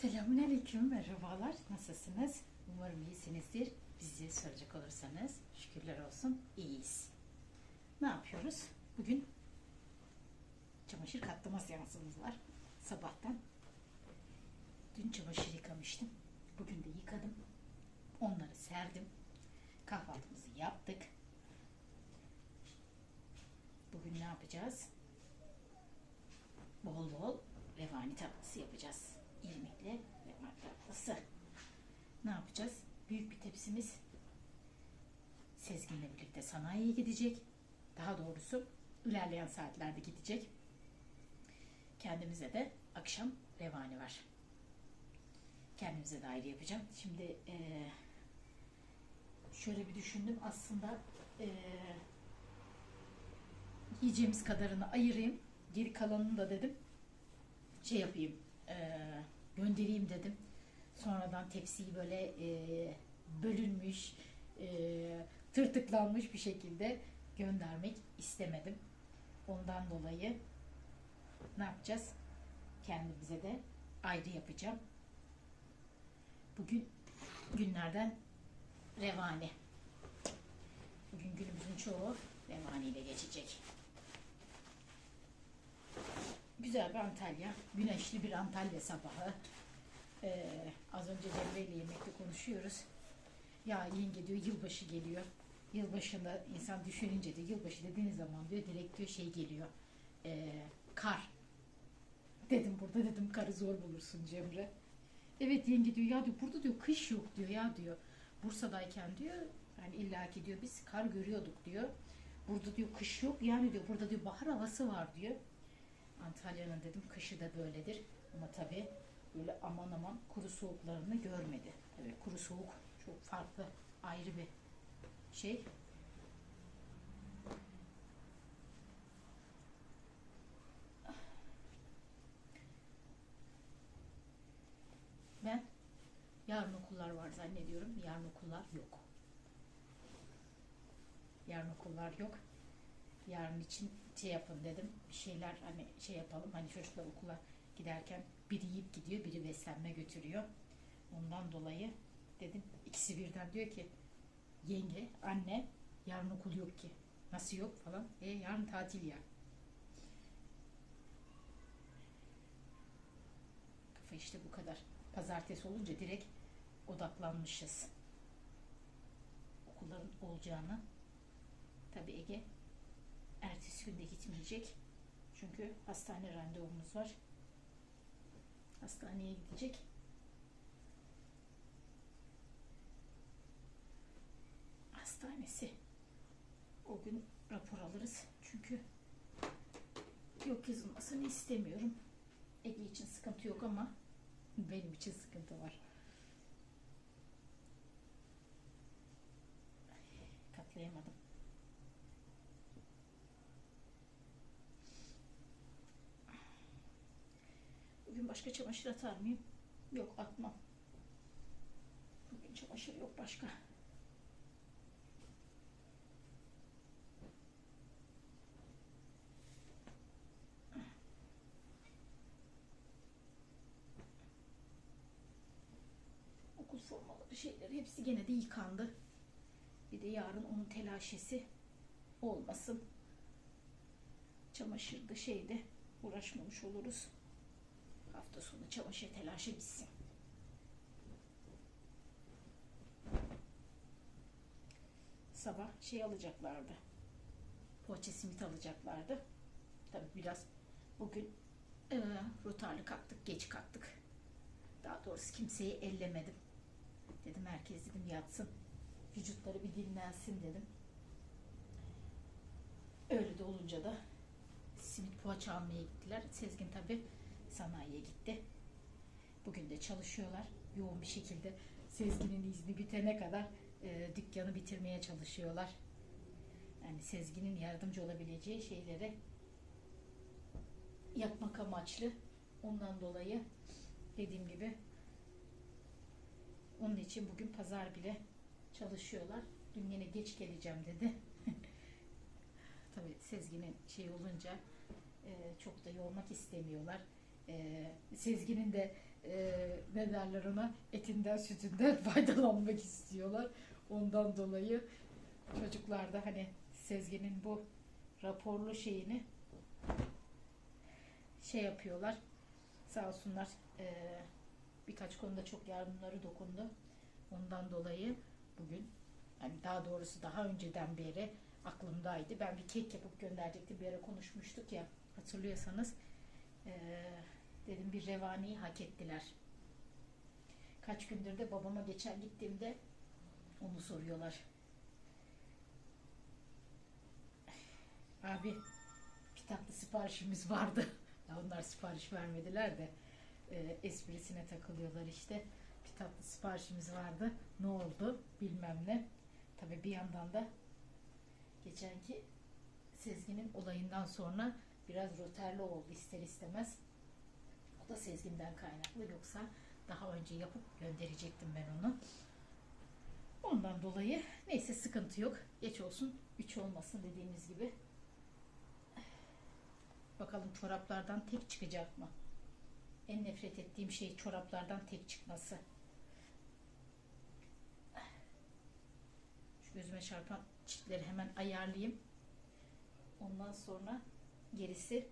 Selamünaleyküm, merhabalar. Nasılsınız? Umarım iyisinizdir. Bizi soracak olursanız şükürler olsun iyiyiz. Ne yapıyoruz? Bugün çamaşır katlama seansımız var. Sabahtan. Dün çamaşır yıkamıştım. Bugün de yıkadım. Onları serdim. Kahvaltımızı yaptık. Bugün ne yapacağız? Bol bol revani tatlısı yapacağız. İrmikli revani tatlısı. Ne yapacağız? Büyük bir tepsimiz Sezgin'le birlikte sanayiye gidecek. Daha doğrusu ilerleyen saatlerde gidecek. Kendimize de akşam revani var. Kendimize de ayrı yapacağım. Şimdi eee, şöyle bir düşündüm. Aslında eee, yiyeceğimiz kadarını ayırayım. Geri kalanını da dedim şey yapayım eee, göndereyim dedim. Sonradan tepsiyi böyle eee, bölünmüş eee, tırtıklanmış bir şekilde göndermek istemedim. Ondan dolayı ne yapacağız? Kendimize de ayrı yapacağım. Bugün günlerden revani. Bugün günümüzün çoğu revani ile geçecek. Güzel bir Antalya, güneşli bir Antalya sabahı. Ee, az önce Cemre ile yemekte konuşuyoruz. Ya yenge diyor yılbaşı geliyor. Yılbaşında insan düşününce de yılbaşı dediğiniz zaman diyor direkt diyor şey geliyor. Ee, kar. Dedim burada dedim karı zor bulursun Cemre. Evet yenge diyor ya diyor burada diyor kış yok diyor ya diyor. Bursa'dayken diyor hani illaki diyor biz kar görüyorduk diyor. Burada diyor kış yok yani diyor burada diyor bahar havası var diyor. Antalya'nın dedim kışı da böyledir. Ama tabii böyle aman aman kuru soğuklarını görmedi. Tabii kuru soğuk çok farklı ayrı bir şey. Ben yarın okullar var zannediyorum. Yarın okullar yok. Yarın okullar yok. Yarın için şey yapın dedim. Bir şeyler hani şey yapalım. Hani çocuklar okula giderken biri yiyip gidiyor, biri beslenme götürüyor. Ondan dolayı dedim ikisi birden diyor ki yenge, anne yarın okul yok ki. Nasıl yok falan. E yarın tatil ya. Kafa işte bu kadar. Pazartesi olunca direkt odaklanmışız. Okulların olacağını. Tabii Ege ertesi günde gitmeyecek. Çünkü hastane randevumuz var. Hastaneye gidecek. Hastanesi. O gün rapor alırız. Çünkü yok yazılmasını istemiyorum. Ege için sıkıntı yok ama benim için sıkıntı var. Katlayamadım. Bugün başka çamaşır atar mıyım? Yok atmam. Bugün çamaşır yok başka. Okul formaları şeyleri hepsi gene de yıkandı. Bir de yarın onun telaşesi olmasın. Çamaşırdı şeyde uğraşmamış oluruz. Hafta sonu çamaşır telaşı bitsin. Sabah şey alacaklardı. Poğaça simit alacaklardı. Tabii biraz bugün e, rotarlı kalktık, geç kalktık. Daha doğrusu kimseyi ellemedim. Dedim herkes dedim yatsın. Vücutları bir dinlensin dedim. Öyle de olunca da simit poğaça almaya gittiler. Sezgin tabii sanayiye gitti. Bugün de çalışıyorlar yoğun bir şekilde. Sezgin'in izni bitene kadar e, dükkanı bitirmeye çalışıyorlar. Yani Sezgin'in yardımcı olabileceği şeyleri yapmak amaçlı. Ondan dolayı dediğim gibi onun için bugün pazar bile çalışıyorlar. Dün yine geç geleceğim dedi. Tabii Sezgin'in şey olunca e, çok da yormak istemiyorlar. E, Sezgin'in de e, ne derler ona etinden sütünden faydalanmak istiyorlar. Ondan dolayı çocuklar da hani Sezgin'in bu raporlu şeyini şey yapıyorlar. Sağ olsunlar e, birkaç konuda çok yardımları dokundu. Ondan dolayı bugün yani daha doğrusu daha önceden beri aklımdaydı. Ben bir kek yapıp gönderecektim. Bir ara konuşmuştuk ya hatırlıyorsanız. Ee, dedim bir revaniyi hak ettiler. Kaç gündür de babama geçen gittiğimde onu soruyorlar. Abi bir tatlı siparişimiz vardı. Ya onlar sipariş vermediler de e, esprisine takılıyorlar işte. Bir tatlı siparişimiz vardı. Ne oldu bilmem ne. Tabii bir yandan da geçenki Sezgin'in olayından sonra biraz roterli oldu ister istemez. O da Sezgin'den kaynaklı yoksa daha önce yapıp gönderecektim ben onu. Ondan dolayı neyse sıkıntı yok. Geç olsun, üç olmasın dediğimiz gibi. Bakalım çoraplardan tek çıkacak mı? En nefret ettiğim şey çoraplardan tek çıkması. Şu gözüme çarpan çiftleri hemen ayarlayayım. Ondan sonra gerisi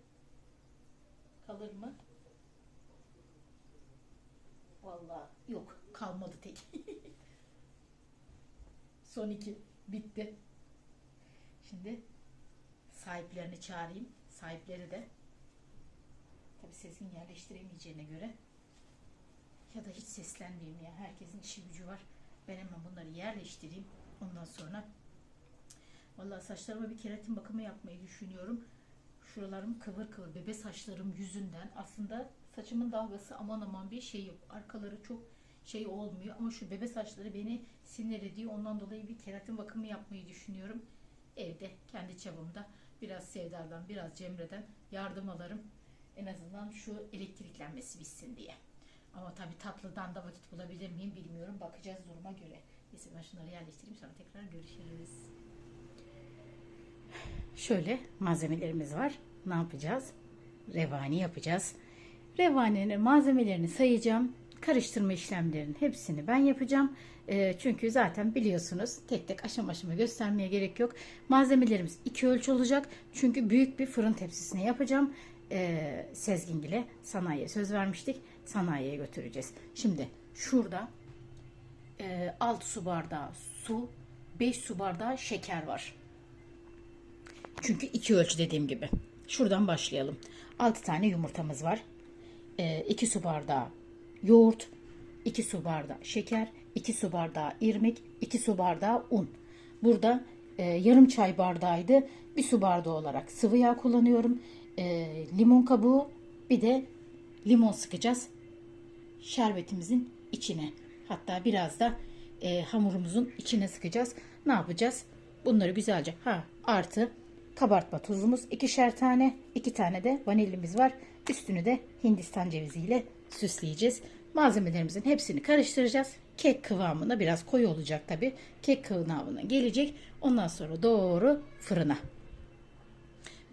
kalır mı? Vallahi yok kalmadı tek. Son iki bitti. Şimdi sahiplerini çağırayım. Sahipleri de tabi sesin yerleştiremeyeceğine göre ya da hiç seslenmeyeyim ya. Herkesin işi gücü var. Ben hemen bunları yerleştireyim. Ondan sonra vallahi saçlarıma bir keratin bakımı yapmayı düşünüyorum. Şuralarım kıvır kıvır bebe saçlarım yüzünden aslında saçımın dalgası aman aman bir şey yok. Arkaları çok şey olmuyor ama şu bebe saçları beni sinir ediyor. Ondan dolayı bir keratin bakımı yapmayı düşünüyorum. Evde kendi çabamda biraz Sevda'dan biraz Cemre'den yardım alırım. En azından şu elektriklenmesi bitsin diye. Ama tabii tatlıdan da vakit bulabilir miyim bilmiyorum. Bakacağız duruma göre. Neyse ben şunları yerleştireyim sonra tekrar görüşürüz. Şöyle malzemelerimiz var. Ne yapacağız? Revani yapacağız. Revaninin malzemelerini sayacağım. Karıştırma işlemlerinin hepsini ben yapacağım. Ee, çünkü zaten biliyorsunuz tek tek aşama aşama göstermeye gerek yok. Malzemelerimiz iki ölçü olacak. Çünkü büyük bir fırın tepsisine yapacağım. Ee, Sezgingil'e sanayiye söz vermiştik. Sanayiye götüreceğiz. Şimdi şurada e, 6 su bardağı su, 5 su bardağı şeker var. Çünkü iki ölçü dediğim gibi. Şuradan başlayalım. 6 tane yumurtamız var. 2 su bardağı yoğurt, 2 su bardağı şeker, 2 su bardağı irmik, 2 su bardağı un. Burada e, yarım çay bardağıydı. Bir su bardağı olarak sıvı yağ kullanıyorum. E, limon kabuğu bir de limon sıkacağız. Şerbetimizin içine. Hatta biraz da e, hamurumuzun içine sıkacağız. Ne yapacağız? Bunları güzelce ha artı kabartma tuzumuz ikişer tane, iki tane de vanilyamız var. Üstünü de Hindistan ceviziyle süsleyeceğiz. Malzemelerimizin hepsini karıştıracağız. Kek kıvamına biraz koyu olacak tabi. Kek kıvamına gelecek. Ondan sonra doğru fırına.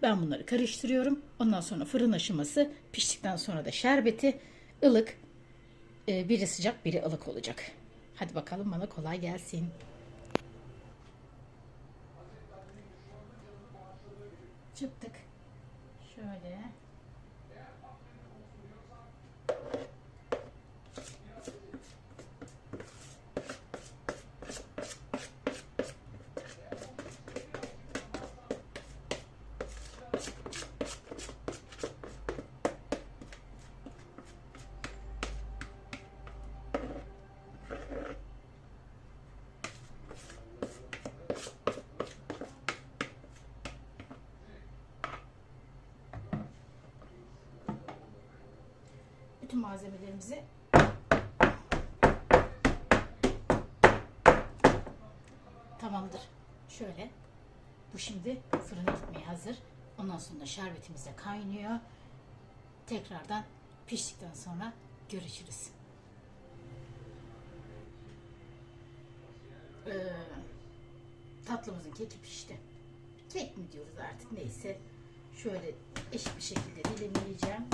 Ben bunları karıştırıyorum. Ondan sonra fırın aşaması piştikten sonra da şerbeti ılık. e, Biri sıcak biri ılık olacak. Hadi bakalım bana kolay gelsin. Çıktık. Şöyle. Bütün malzemelerimizi tamamdır. Şöyle. Bu şimdi fırına gitmeye hazır. Ondan sonra şerbetimiz de kaynıyor. Tekrardan piştikten sonra görüşürüz. Ee, tatlımızın keki pişti. Kek mi diyoruz artık neyse. Şöyle eşit bir şekilde dilimleyeceğim.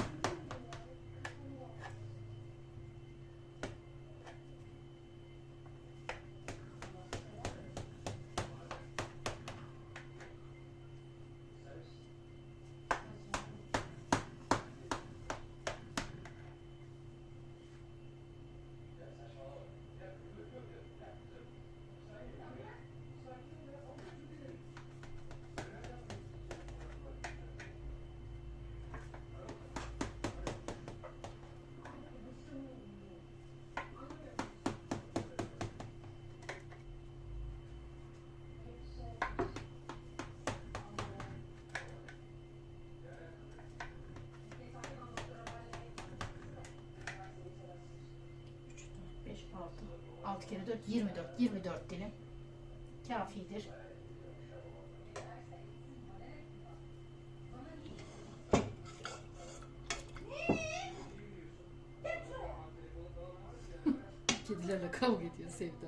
6 kere 4 24. 24 dilim. Kafidir. Kedilerle kavga ediyor Sevda.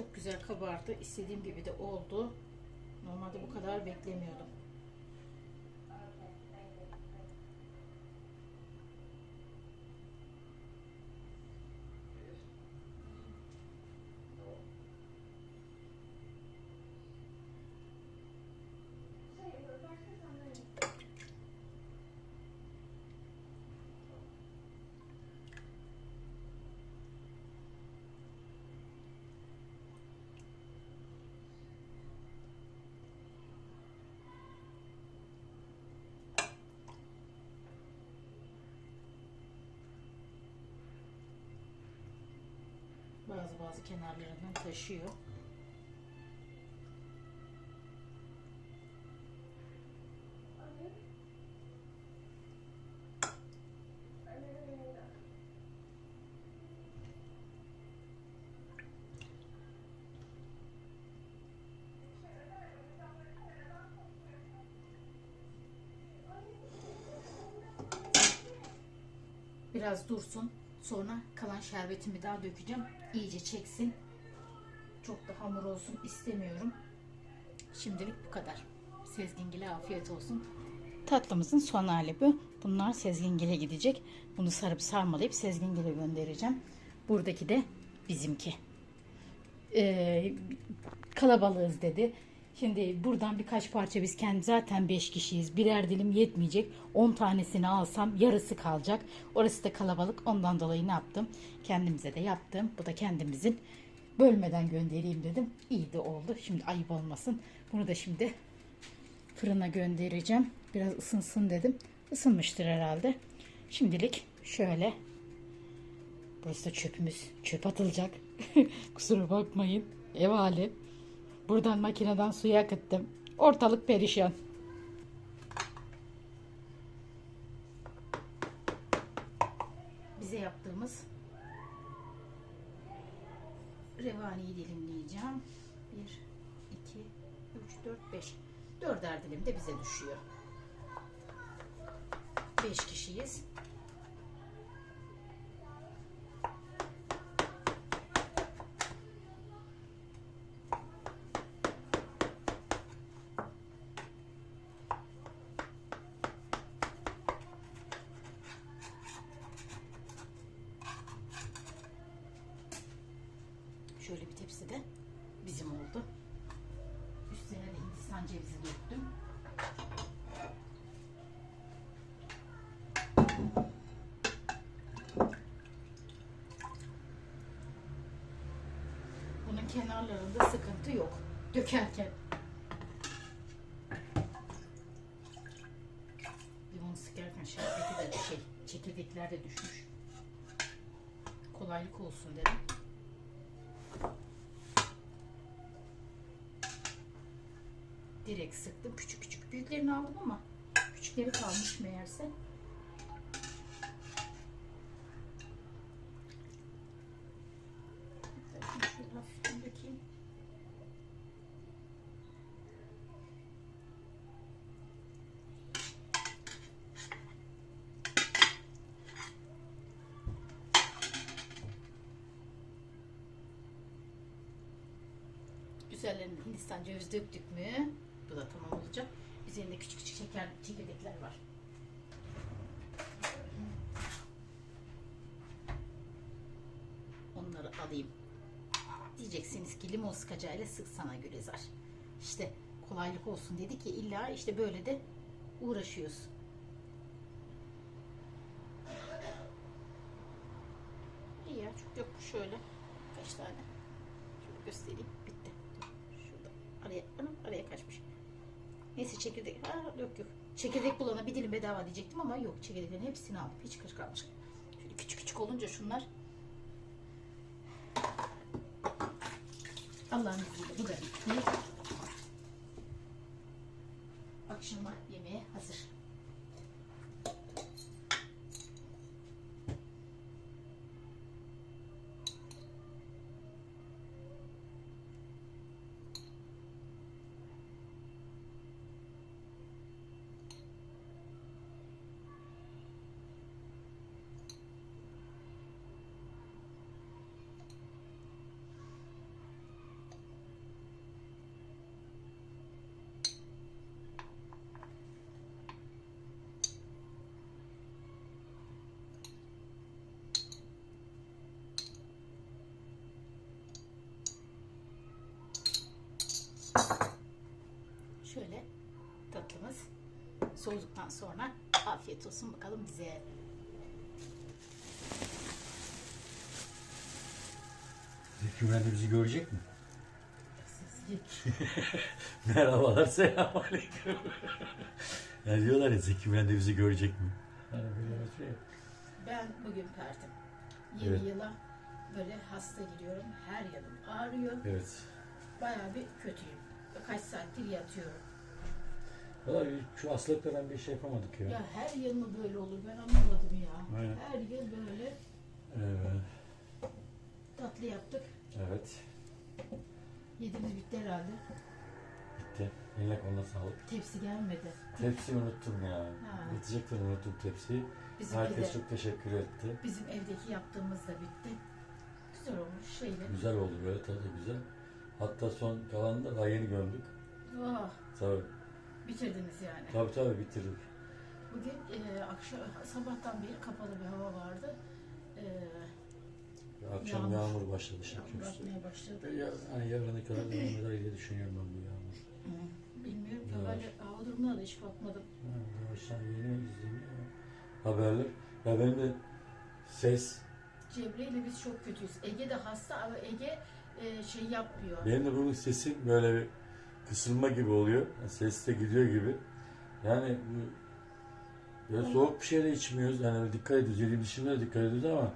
Çok güzel kabardı. İstediğim gibi de oldu. Normalde bu kadar beklemiyordum. Bazı bazı kenarlarından taşıyor. Biraz dursun. Sonra kalan şerbetimi daha dökeceğim. İyice çeksin. Çok da hamur olsun istemiyorum. Şimdilik bu kadar. Sezgingile afiyet olsun. Tatlımızın son hali bu. Bunlar Sezgingil'e gidecek. Bunu sarıp sarmalayıp Sezgingil'e göndereceğim. Buradaki de bizimki. Ee, kalabalığız dedi. Şimdi buradan birkaç parça biz kendi zaten 5 kişiyiz. Birer dilim yetmeyecek. 10 tanesini alsam yarısı kalacak. Orası da kalabalık. Ondan dolayı ne yaptım? Kendimize de yaptım. Bu da kendimizin bölmeden göndereyim dedim. İyi de oldu. Şimdi ayıp olmasın. Bunu da şimdi fırına göndereceğim. Biraz ısınsın dedim. Isınmıştır herhalde. Şimdilik şöyle. Burası da çöpümüz. Çöp atılacak. Kusura bakmayın. Ev hali. Buradan makineden suyu akıttım. Ortalık perişan. Bize yaptığımız revaniyi dilimleyeceğim. 1, 2, 3, 4, 5. Dörder dilim de bize düşüyor. 5 kişiyiz. Şöyle bir tepsi de bizim oldu. Üstüne de Hindistan cevizi döktüm. Bunun kenarlarında sıkıntı yok. Dökerken. Limon sıkarken şerbeti de şey, çekirdekler de düşmüş. Kolaylık olsun dedim. direkt sıktım. Küçük küçük büyüklerini aldım ama küçükleri kalmış meğerse. Hatta şunu Şöyle hafiften dökeyim. Üzerlerine Cevizi döktük mü? Bu da tamam olacak. Üzerinde küçük küçük şeker çekirdekler var. Onları alayım. Diyeceksiniz ki limon sıkacağıyla sık sana Gülizar. İşte kolaylık olsun dedi ki illa işte böyle de uğraşıyoruz. İyi ya çok yok şöyle. Kaç tane? Şöyle göstereyim. Bitti. Araya, anam, araya kaçmış. Neyse çekirdek. Ha, yok yok. Çekirdek bulana bir dilim bedava diyecektim ama yok. Çekirdeklerin hepsini aldım. Hiç kırık kalmış. Şöyle küçük küçük olunca şunlar. Allah'ın izniyle bu da bitti. Akşama yemeğe hazır. Şöyle tatlımız soğuduktan sonra afiyet olsun bakalım bize. Zeki Müren de bizi görecek mi? Merhabalar, selamünaleyküm. ya diyorlar ya Zeki Müren de bizi görecek mi? Hani şey. Ben bugün pertim. Yeni Evet. yıla böyle hasta giriyorum. Her yanım ağrıyor. Evet. Bayağı bir kötüyüm. Kaç saattir yatıyorum. Valla şu hastalıkla ben bir şey yapamadık ya. Ya her yıl mı böyle olur ben anlamadım ya. Aynen. Her yıl böyle Evet. tatlı yaptık. Evet. Yediğimiz bitti herhalde. Bitti. Eline koluna sağlık. Tepsi gelmedi. Tepsiyi unuttum ya. Ha. Bitecekten unuttum tepsiyi. Bizim evde, Herkes çok teşekkür etti. bizim evdeki yaptığımız da bitti. Güzel olmuş şeyle. Güzel oldu böyle tadı güzel. Hatta son kalanını da daha yeni gömdük. Oh, Tabii. Bitirdiniz yani. Tabii tabii bitirdik. Bugün e, akşam sabahtan beri kapalı bir hava vardı. E, Akşam Yağmur. yağmur, başladı yağmur şükür. atmaya başladı. Ya, hani yarına kadar devam eder diye düşünüyorum ben bu yağmur. Hı, Bilmiyorum ki hava durumuna da hiç bakmadım. Ha, yeni izleniyor haberler. Ya benim de ses, Cemre ile biz çok kötüyüz. Ege de hasta ama Ege e, şey yapmıyor. benim de bunun sesim böyle bir kısılma gibi oluyor. Yani ses de gidiyor gibi. Yani böyle soğuk bir şey de içmiyoruz. Yani dikkat ediyoruz. Yediğimiz de dikkat ediyoruz ama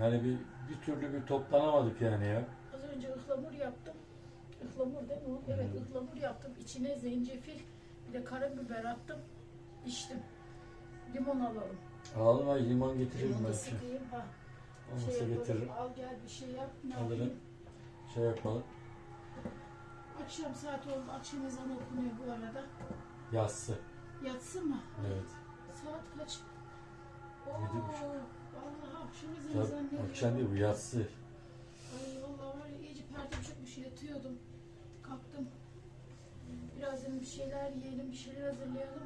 yani bir, bir türlü bir toplanamadık yani ya. Az önce ıhlamur yaptım. Ihlamur değil mi o? Evet Hı. ıhlamur yaptım. İçine zencefil bir de karabiber attım. İçtim. Limon alalım. Alalım ay limon getiririm Limonu belki. sıkayım. Ha, Olmasa şey getiririm. Al gel bir şey yap. Ne Alırım. yapayım? Şey yapalım. Akşam saat oldu. Akşam ezanı okunuyor bu arada. Yassı. Yatsı mı? Evet. Saat kaç? Oo, Yedi buçuk. Vallahi akşam ezanı zannediyorum. akşam değil bu yatsı. Ay vallahi var ya iyice perdem çökmüş yatıyordum. Kalktım. Biraz dedim bir şeyler yiyelim, bir şeyler hazırlayalım.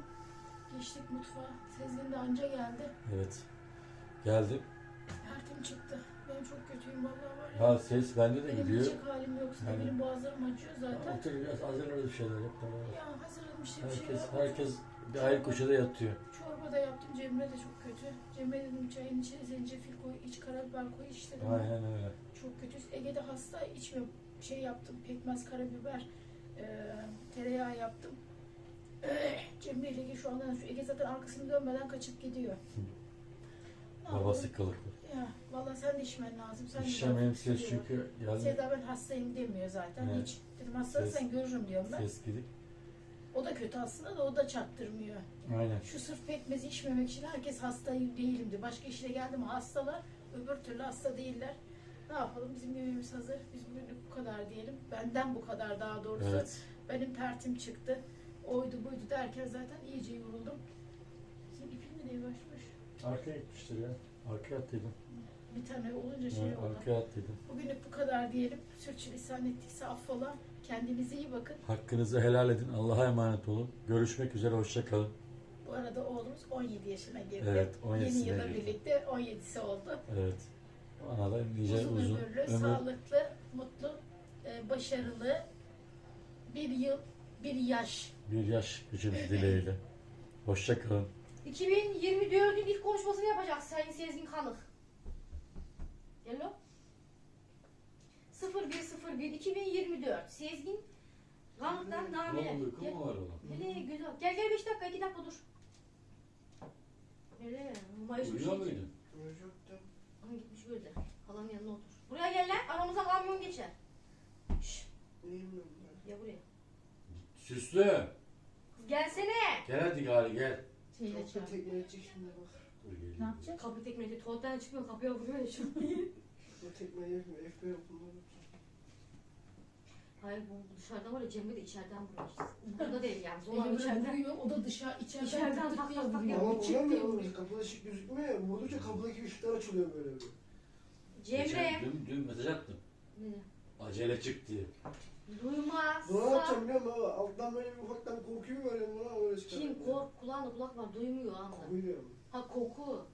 Geçtik mutfağa. Sezgin de anca geldi. Evet. Geldim. Pertim çıktı. Ben çok kötüyüm vallahi var ya. Ha ses bende de benim gidiyor. yiyecek halim yoksa Yani- benim boğazlarım acıyor zaten. Otur biraz hazırlarız bir şeyler yap. tamam. Ya hazırladım işte bir şey Herkes, yapmadım. herkes bir ayrı köşede yatıyor. Çorba da yaptım. Cemre de çok kötü. Cemre dedim çayın içine zencefil koy, iç karabiber koy iç dedim. Aynen öyle. Çok kötü. Ege'de hasta içmiyor. Şey yaptım. Pekmez, karabiber, e, tereyağı yaptım. Cemre ile Ege şu anda şu Ege zaten arkasını dönmeden kaçıp gidiyor. Ne Babası yapalım? kılıklı. Ya vallahi sen de içmen lazım. Sen de biraz ses çünkü geldi. Seda ben hastayım demiyor zaten Evet. hiç. Dedim hastaysan Ses- görürüm diyorum ben. Ses gidik. O da kötü aslında da o da çaktırmıyor. Aynen. Şu sırf pekmezi içmemek için herkes hastayım değilim diyor. Başka işine geldi mi hastalar, öbür türlü hasta değiller. Ne yapalım bizim yemeğimiz hazır. Biz bugünlük bu kadar diyelim. Benden bu kadar daha doğrusu. Evet. Benim pertim çıktı. Oydu buydu derken zaten iyice yoruldum. Senin ipin mi devaşmış? Arkaya gitmiştir ya. Arkaya attıydım. Bir tane olunca şey Evet, oldu. arkaya attıydım. Bugünlük bu kadar diyelim. Sürçülisan ettikse affola. Kendinize iyi bakın. Hakkınızı helal edin. Allah'a emanet olun. Görüşmek üzere. Hoşça kalın. Bu arada oğlumuz 17 yaşına girdi. Evet, 17'sine Yeni yıla girdi. birlikte 17'si oldu. Evet. Bana da nice uzun, uzun, ömürlü, ömür. sağlıklı, mutlu, e, başarılı bir yıl, bir yaş. Bir yaş gücünüz dileğiyle. Hoşça kalın. 2024'ün ilk konuşmasını yapacak Sayın Sezgin Kanık. Hello? 0101 2024 Sezgin Kanık'tan. Gel, var oğlum? hele güzel. Gel gel 5 dakika 2 dakika dur. Hele Mayıs bir şey. muydun? Çocuktum. Otur böyle. Halanın yanına otur. Buraya gel lan. Aramıza kamyon geçer. Şşş. Ben? Ya buraya. Süslü. Kız gelsene. Gel hadi gari gel. Şeyle Çok tekne edecek şimdi bak. Ne yapacak? Kapı tekmedi. Tuvaletten çıkmıyor. Kapıya vuruyor ya an. Bu tekne yapmıyor. FB yapımı. Hayır bu dışarıdan var ya Cemre de içeriden vuruyor. Burada değil yani. Eli böyle içeriden. vuruyor, o da dışarı, içeriden, İçeriden tık tak tak tak vuruyor. Ama Çık diye mı vuruyor. Kapıda ışık gözükmüyor ya. Vurdukça kapıdaki ışıklar açılıyor böyle bir. Cemre. Geçen Dün, dün mesaj attım. Ne? Acele çık diye. Duymaz. Dua yapacağım musun? Ama Alttan böyle bir ufaktan korkuyor böyle. Buna öyle çıkar. Kim kork kulağında kulak var duymuyor anda. Duyuyor. Ha koku.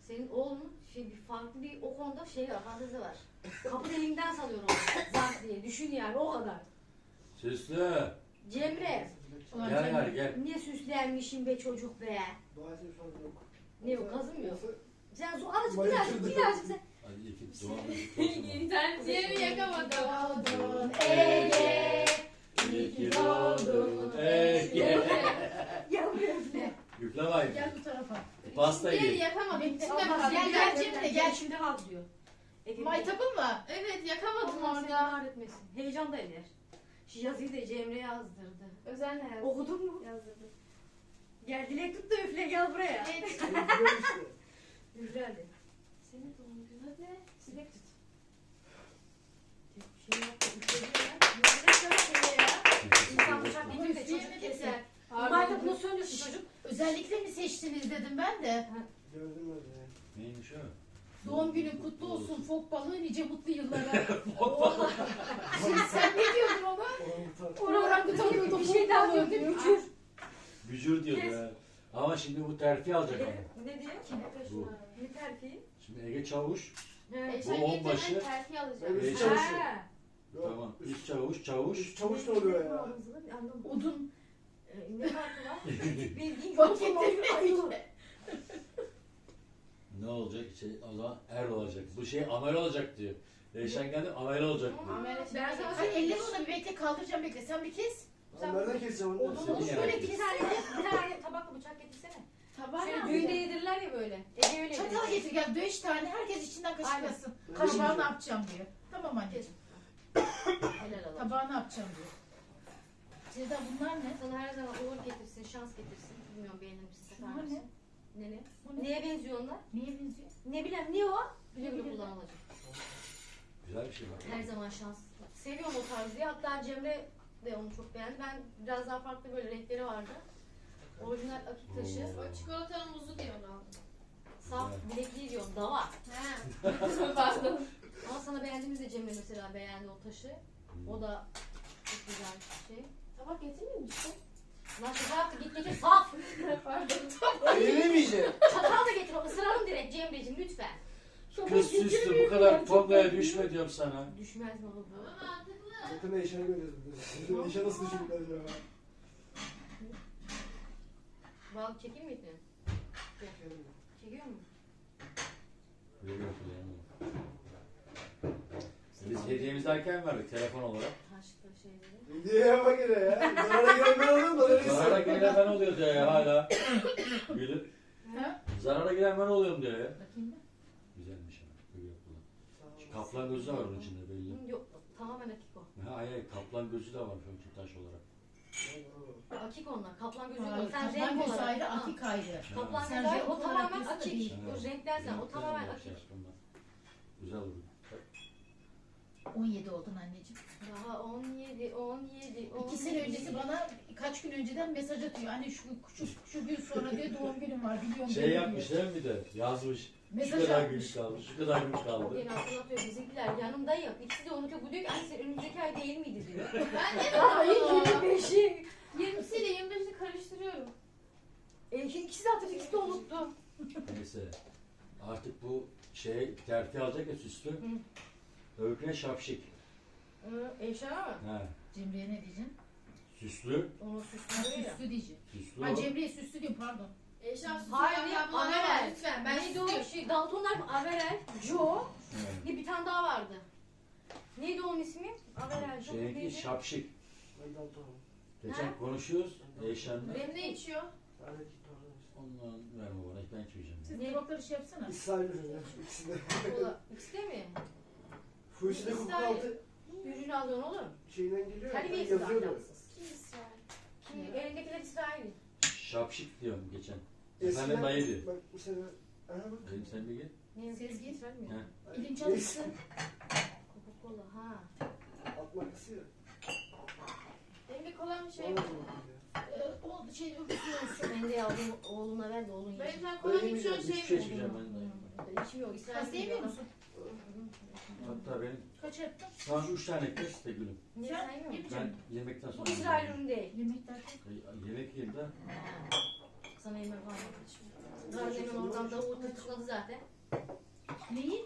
Senin oğlun şey bir farklı bir o konuda şey var, fantezi var. Kapı deliğinden salıyor onu. Zart diye. Düşün yani o kadar. Süslü. Cemre. Ulan Gel Cemre, gari gel. Niye süslenmişsin be çocuk be? Dua etsin şu an yok. Ne o kazı mı yok? Sen zo azıcık birazcık birazcık sen. Hadi iki doğan İnternetimi yakamadım. Ege. İyi ki doğdun Ege. Üfle bakayım. Gel bu tarafa. Pastayı Diğeri ye. yakamadım. İçinde Olmaz, kaldı. gel, gel Cemre, gel. şimdi kaldı diyor. Ege Maytabın mı? Evet yakamadım Allah seni orada. kahretmesin. Heyecan da eder. Şu yazıyı da Cemre yazdırdı. Özel ne yazdı? Okudun mu? Yazdırdım. Gel dilek tut da üfle gel buraya. Evet. Üfle hadi. Senin doğum günü hadi. Dilek tut. Şey yap, üfle ya. Bıçak Bunu söylüyorsun çocuk. Özellikle mi seçtiniz dedim ben de. Gördüm ben de. Neymiş o? Doğum günün kutlu olsun fok balığı nice mutlu yıllara. Şimdi sen ne diyordun ona? Orangutan. Orangutan diyordu Bir fok şey daha balığı. diyor. Bücür. Bücür diyordu ya. Ama şimdi bu terfi alacak ama. Ne diyor? Bu. Ne terfi? Şimdi Ege Çavuş. Eşen Bu onbaşı. terfi. Evet. Eşen- Ha. Yok. Tamam. Üst çavuş, çavuş. Üst çavuş da oluyor ya. Odun. Ee, Ne farkı var? Bildiğin Fark. Ne olacak? Şey, o zaman er olacak. Bu şey amel olacak diyor. Değişen geldi amel olacak diyor. Amele Ben sana Ay elleri ona bir bekle kaldıracağım bekle sen bir kes. Ben nereden keseceğim onu? Odun şöyle Bir kes. tane, bir tane tabakla bıçak getirsene. Tabağı Şöyle ne düğünde yedirirler ya böyle. Ege öyle Çatal yedirir. getir gel beş tane herkes içinden kaşıklasın. Tabağı yemeyeceğim. ne yapacağım diyor. Tamam anneciğim. Helal olsun. Tabağı ne yapacağım diyor. Ceyda bunlar ne? Sana her zaman uğur getirsin, şans getirsin. Bilmiyorum beğenir misin, sever Bunlar misin? Ne ne? Bu ne? Neye benziyor onlar? Niye benziyor? Ne bileyim, ne o? Güle güle. kullanılacak. Güzel bir şey bak. Her zaman şans. Seviyorum o tarzı. Hatta Cemre de onu çok beğendi. Ben biraz daha farklı böyle renkleri vardı. Orijinal akik taşı. O çikolatalı muzlu diyor aldım. Saf bilekliği diyorum. Dava. He. Pardon. Ama sana beğendiğimizde Cemre mesela beğendi o taşı. O da çok güzel bir şey. Tabak getirmiyor musun? Lan şaka yaptı git getir saf. Pardon. Yemeyeceğim. Çatal da getir o ısıralım direkt Cemre'cim lütfen. Kız süslü bu kadar tongaya düşme diyorum sana. Düşmez mi oğlum bu? Ama mantıklı. Yakında Eşen'e göreceğiz. Bizim Eşen nasıl düşündüler acaba? Balık çekeyim mi ipini? Çekiyor mu? Güle kullanalım. Biz hediyemizi erken verdik telefon olarak. Taşlı şeyleri. Bak yine ya. Zarara giren ben oldum da neresi? Zarara giren ben oluyor diyor ya hala. Gülüm. Ha? Zarara giren ben oluyorum diyor ya. Bakayım da. Güzelmiş ama. Güle güle kullan. Şu kaplan gözü de var onun içinde belli. Hı, Yok tamamen akik o. Ha hayır hayır, kaplan gözü de var çünkü taş olarak. Akik onlar. Kaplan gözü yok. Sen renk olarak. ayrı, Ha. akik ayrı. Kaplan Sen gözü renk O olarak tamamen diyorsun da akik. değil. O renkler sen. O tamamen akik. Güzel olur. 17 oldun anneciğim. Daha 17, 17, 17. İki sene öncesi bana kaç gün önceden mesaj atıyor. Hani şu, şu, şu gün sonra diyor doğum günüm var biliyorum. Şey diyor. yapmış değil mi bir de? Yazmış. Şu Mesaj kadar gün atmış. kaldı, şu kadar gün O kaldı. gene hatırlatıyor bizimkiler yanındayım. İkisi de unutuyor. Bu diyor ki anne sen önümüzdeki ay değil miydi diyor. Ben de Ay onu. 25'i. 20'si ile 25'i karıştırıyorum. E, ikisi de hatırlıyor, ikisi de unuttu. Neyse. Artık bu şey terfi alacak ya süslü. Öyküne şapşik. Hı, Eşara mı? Ha. Cemre'ye ne diyeceksin? Süslü. Onu Ha, süslüyor ya. süslü diyeceğim. Süslü Ha o. Cemre'ye süslü diyorum pardon. Eşan sütü Hayır, ya Averel. lütfen. Ben Neydi o şey? Daltonlar mı? Averel, Joe. Ha. Bir, bir tane daha vardı. Neydi onun ismi? Averel, Joe. Şeyinki Neydi? şapşik. Geçen Ha? konuşuyoruz. Eyşan'la. Benim ne içiyor? Ondan verme bana. Ben içmeyeceğim. Siz Ne? tabakları şey yapsana. İsrail ürünler şu ikisi de. Kola. İkisi de mi? Fuji de koku İsrail. altı Ürünü alıyorsun oğlum. şeyinden geliyor ya. Terbiyesiz Yazıyordu. ahlaksız. Kim İsrail? Ki elindekiler İsrail. Şapşik diyorum geçen. Efendim dayıydı. Bak mesela. Ana bak. Dedim sen bir gel. İsrail mi? He. İlim çalışsın. Coca-Cola ha. Alt markası ya. Benim bir kolam şey. Vallahi ya. Ee, o şey öbürsü olsun. Ben de yavrum oğluna ver de oğlun Benim yesin. sen kolam Öyle içiyorsun mi? şey Hiçbir şey mi? içmeyeceğim ben de. İçmiyor İsrail. Sen sevmiyor musun? Hatta benim Kaç yaptın? şu an üç tane kes de gülüm. Niye Sen saymıyor musun? Ben yemekten Bu sonra... İsrail ürünü değil. Yemek derken. E, Yemek yiyeyim de. Sana yemek var mı? Zaten hemen oradan da o tırtıkladı zaten. Neyi?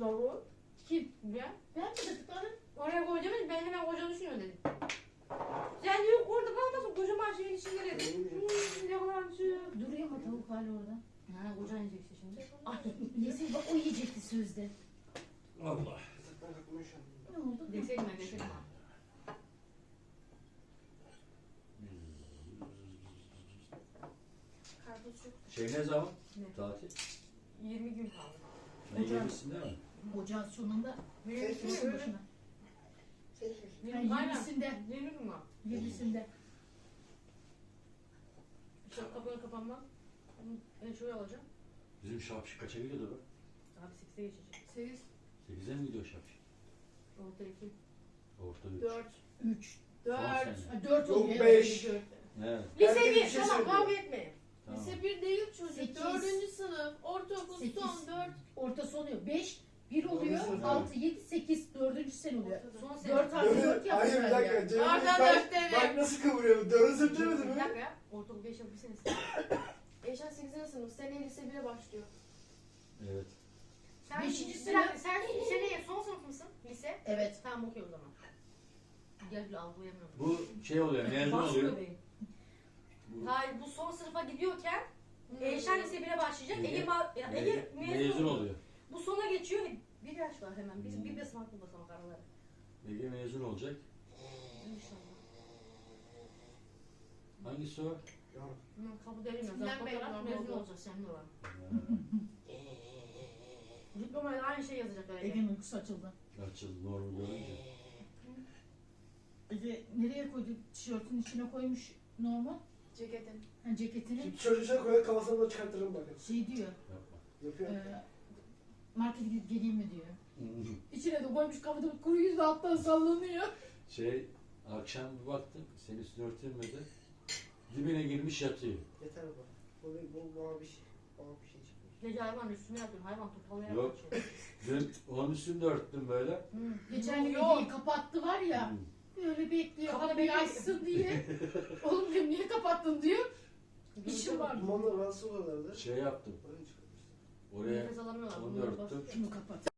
Doğru. Kim? Ben. Ben mi tıkladım? Oraya koyacağım ben hemen kocanı düşünüyorum dedim. Sen yok orada kalmasın kocaman şeyin içinde dedim. Hmm, ne kadar şey. Duruyor mu tavuk hala orada? Ha kocan yiyecek işte şimdi. Ay. Neyse bak o yiyecekti sözde. Allah. Ne oldu? Deseydim ben deseydim. Karpuz çok. Şey ne zaman? Ne? Tatil. 20 gün kaldı. Ne Hocam. yemişsin değil mi? Ocağın sonunda Sen başına için başına. 20'sinde. 20 gün var. 20'sinde. İşte kapının kapanmak. Ben şöyle alacağım. Bizim şapşik kaça gidiyordu be? Abi 8'e geçecek. 8, 8'e mi gidiyor şapşik? Orta 2. Orta 3. 4, 3. 4. Ha, 4 Yok, oluyor. beş. evet. Evet. Lise bir 1. şey Tamam kavga etmeyin. Tamam. Lise 1 değil çocuk. Sekiz. 4. sınıf. Ortaokul Sekiz. son 4. Orta sonu yok. 5, 1 oluyor. Dördüncü 6, 7, 8. 4. sen oluyor. Son sene. 4 artı 4 Hayır bir yaptılar dakika. ya. Cemil Oradan bak, dört tane. bak nasıl kıvırıyor. Dördü Bir sürtlemedi mi? dakika ya. Ortaokul 5 yapı senesi. Eşen 8. sınıf. Seneye lise 1'e başlıyor. Evet. Sen, Beşinci sınıf. Sen seneye son sınıf mısın? Lise? Evet. Tamam okey o zaman. Gel bir algılayamıyorum. Bu şey oluyor, mezun Basmıyor oluyor. Bu Hayır bu son sınıfa gidiyorken Eyşan lise 1'e başlayacak. Ege- Ege, ba- ya Ege me- mezun, mezun oluyor. oluyor. Bu sona geçiyor. Bir yaş var hemen. Biz Hmm. bir basamak bu basamak araları. Ege mezun olacak. İnşallah. Hangisi o? Hemen kapı. Kimden Zaten memnun fotoğraf oldu? mezun olacak senin olan. Diplomaya da aynı şey yazacaklar Ege. Ege'nin uykusu açıldı. Açıldı normal görünce. Ege nereye koydu? Tişörtün içine koymuş normal. Ceketin. Ha, ceketini. Şimdi çocuğa koyar kafasına da çıkartırım bakın. Şey diyor. Yapma. Yapıyor. E, markete gidip geleyim mi diyor. İçine de koymuş kafada kuru yüzü alttan sallanıyor. Şey, akşam bir baktım, senin üstüne örtülmedi. Dibine girmiş yatıyor. Yeter bak. Bu, bu bana bir şey. Bana bir şey. Gece hayvan üstüne yatıyorsun. Hayvan toparlayarak Yok. kaçıyor. Dün onun üstünü de örttüm böyle. Hı. Geçen gün Yok. Kapattı var ya. Böyle bekliyor. Kapıyı bekliyor. açsın diye. Oğlum diyorum niye kapattın diyor. İşim var. Dumanlar rahatsız oluyorlardı. Şey yaptım. Oraya Nefes alamıyorlar. onu bunlar örttüm. basıyor. Şunu kapat.